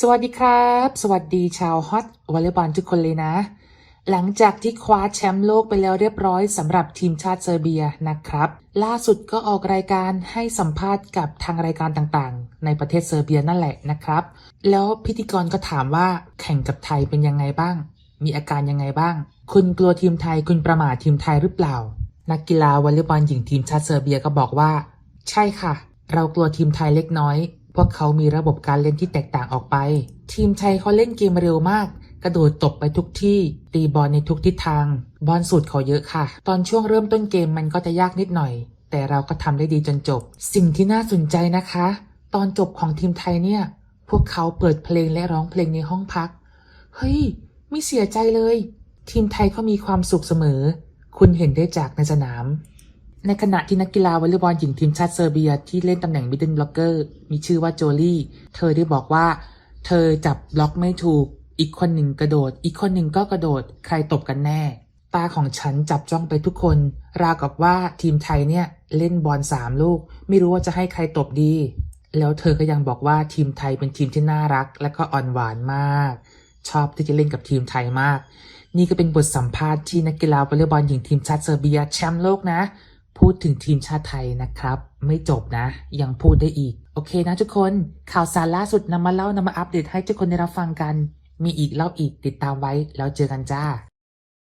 สวัสดีครับ สวัสดีชาวฮอตวอลเลย์บอลทุกคนเลยนะ หลังจากที่คว้าแชมป์โลกไปแล้วเรียบร้อยสำหรับทีมชาติเซอร์เบียนะครับ ล่าสุดก็ออกรายการให้สัมภาษณ์กับทางรายการต่างๆ ในประเทศเซอร์เบียนั่นแหละนะครับ แล้วพิธีกรก็ถามว่าแข่งกับไทยเป็นยังไงบ้าง มีอาการยังไงบ้าง คุณกลัวทีมไทยคุณประมาททีมไทยหรือเปล่า นักกีฬาวอลเลย์บอลหญิงทีมชาติเซอร์เบียก็บอกว่า ใช่ค่ะ เรากลัวทีมไทยเล็กน้อย พวกเขามีระบบการเล่นที่แตกต่างออกไป ทีมไทยเขาเล่นเกมเร็วมาก กระโดดตบไปทุกที่ ตีบอลในทุกทิศทาง บอลสูตรเขาเยอะค่ะ ตอนช่วงเริ่มต้นเกมมันก็จะยากนิดหน่อย แต่เราก็ทำได้ดีจนจบ สิ่งที่น่าสนใจนะคะ ตอนจบของทีมไทยเนี่ย พวกเขาเปิดเพลงและร้องเพลงในห้องพัก เฮ้ย ไม่เสียใจเลย ทีมไทยเขามีความสุขเสมอ คุณเห็นได้จากในสนาม ในขณะที่นักกีฬาวอลเลย์บอลหญิงทีมชาติเซอร์เบียที่เล่นตำแหน่งมิดเดิลบล็อกเกอร์มีชื่อว่าโจลี่ เธอได้บอกว่า เธอจับบล็อกไม่ถูก อีกคนหนึ่งกระโดด อีกคนหนึ่งก็กระโดด ใครตบกันแน่ ตาของฉันจับจ้องไปทุกคน ราวกับว่าทีมไทยเนี่ยเล่นบอลสามลูก ไม่รู้ว่าจะให้ใครตบดี แล้วเธอก็ยังบอกว่าทีมไทยเป็นทีมที่น่ารัก และก็อ่อนหวานมาก ชอบที่จะเล่นกับทีมไทยมาก นี่ก็เป็นบทสัมภาษณ์ที่นักกีฬาวอลเลย์บอลหญิงทีมชาติเซอร์เบียแชมป์โลกนะ พูดถึงทีมชาติไทยนะครับ ไม่จบนะ ยังพูดได้อีก โอเคนะทุกคนข่าวสารล่าสุดนำมาเล่านำมาอัปเดตให้ทุกคนได้รับฟังกัน มีอีกเล่าอีกติดตามไว้แล้วเจอกันจ้า